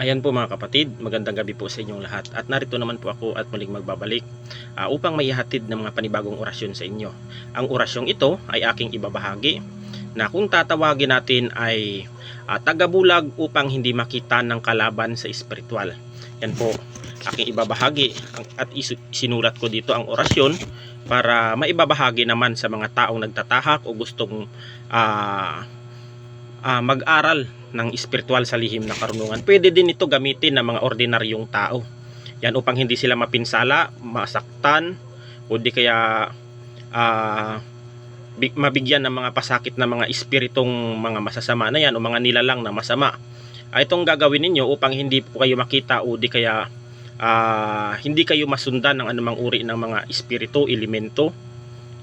Ayan po mga kapatid, magandang gabi po sa inyong lahat. At narito naman po ako at muling magbabalik ah, upang maihatid ng mga panibagong orasyon sa inyo. Ang orasyong ito ay aking ibabahagi na kung tatawagin natin ay ah, tagabulag upang hindi makita ng kalaban sa espiritual. Yan po, aking ibabahagi at sinulat ko dito ang orasyon para maibabahagi naman sa mga taong nagtatahak o gustong ah, ah, mag-aral ng espiritual sa lihim na karunungan. Pwede din ito gamitin ng mga ordinaryong tao. Yan upang hindi sila mapinsala, masaktan, o di kaya bi- mabigyan ng mga pasakit na mga espiritong mga masasama na yan o mga nilalang na masama. Ah, itong gagawin ninyo upang hindi po kayo makita o di kaya ah, hindi kayo masundan ng anumang uri ng mga espiritu, elemento.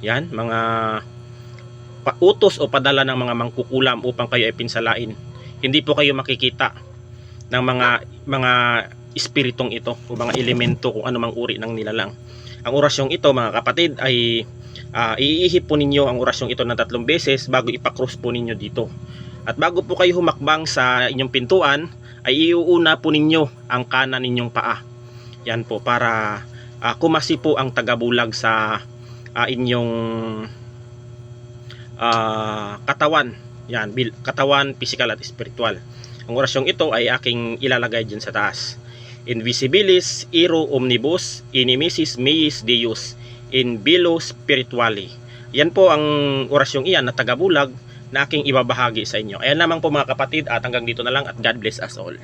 Yan, mga pautos o padala ng mga mangkukulam upang kayo ay pinsalain hindi po kayo makikita ng mga mga espiritong ito o mga elemento kung anumang uri ng nilalang. Ang orasyong ito mga kapatid ay ah, iihip po ninyo ang orasyong ito ng tatlong beses bago ipakross po ninyo dito. At bago po kayo humakbang sa inyong pintuan ay iuuna po ninyo ang kanan ninyong paa. Yan po para ah, kumasi po ang tagabulag sa ah, inyong ah, katawan yan, bil, katawan, physical at spiritual. Ang orasyong ito ay aking ilalagay dyan sa taas. Invisibilis, iro omnibus, inimisis meis deus, in bilo spirituali. Yan po ang orasyong iyan na tagabulag na aking ibabahagi sa inyo. Ayan lamang po mga kapatid at hanggang dito na lang at God bless us all.